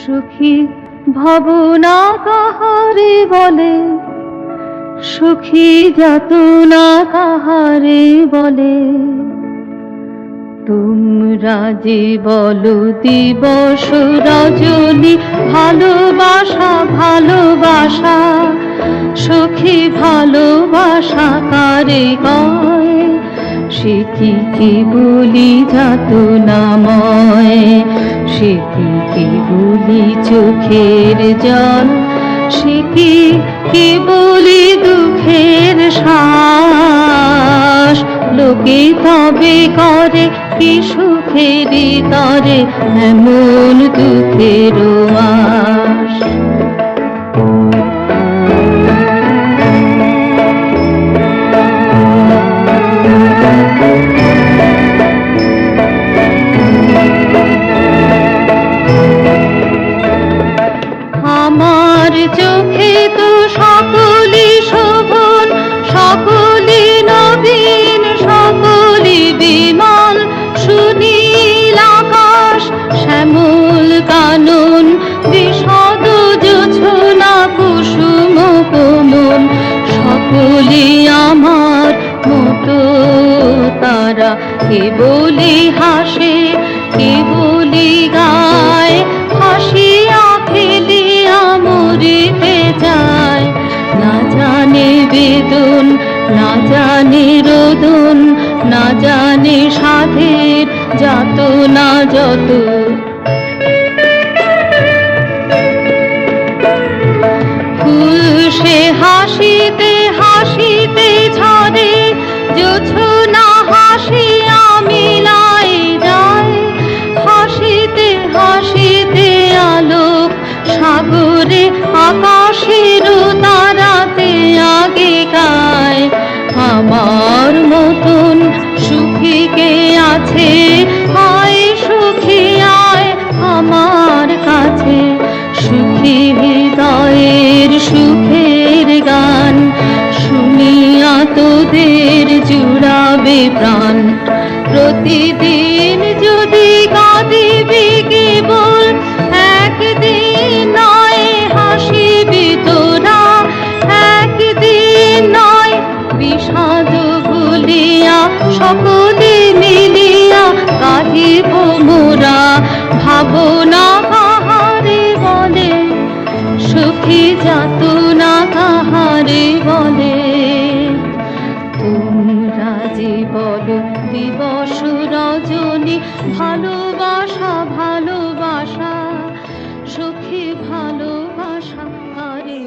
সুখী ভাবনা কাহারে বলে, সুখী যাতনা কাহারে বলে, তোমরা যে বলো দিবস রজনী, ভালোবাসা ভালোবাসা, সুখী ভালোবাসা কারে কয় সে কি কি বলি যাত নাময় সে কি কি বলি চোখের জল? সে কি কি বলি দুঃখের শ্বাস? লোকে তবে করে কি সুখের তরে, এমন দুঃখের আশ? আমার মতো তারা। কে বলি হাসে, কে বলি গায় হাসিয়া খেলিয়া মরিতে যায়। না জানে বেদন, না জানে রোদন, না জানে সাধের যত না যত প্রাণ। প্রতিদিন যদি কাঁদিবি কেবল একদিন নয় হাসিবি তোরা একদিন নয় বিষাদ ভুলিয়া, সকলে মিলিয়া কাহিব মোরা। ভাবনা কাহারে বলে, সুখী যাতনা দিবস রজনী ভালোবাসা ভালোবাসা সখী ভালোবাসা আরে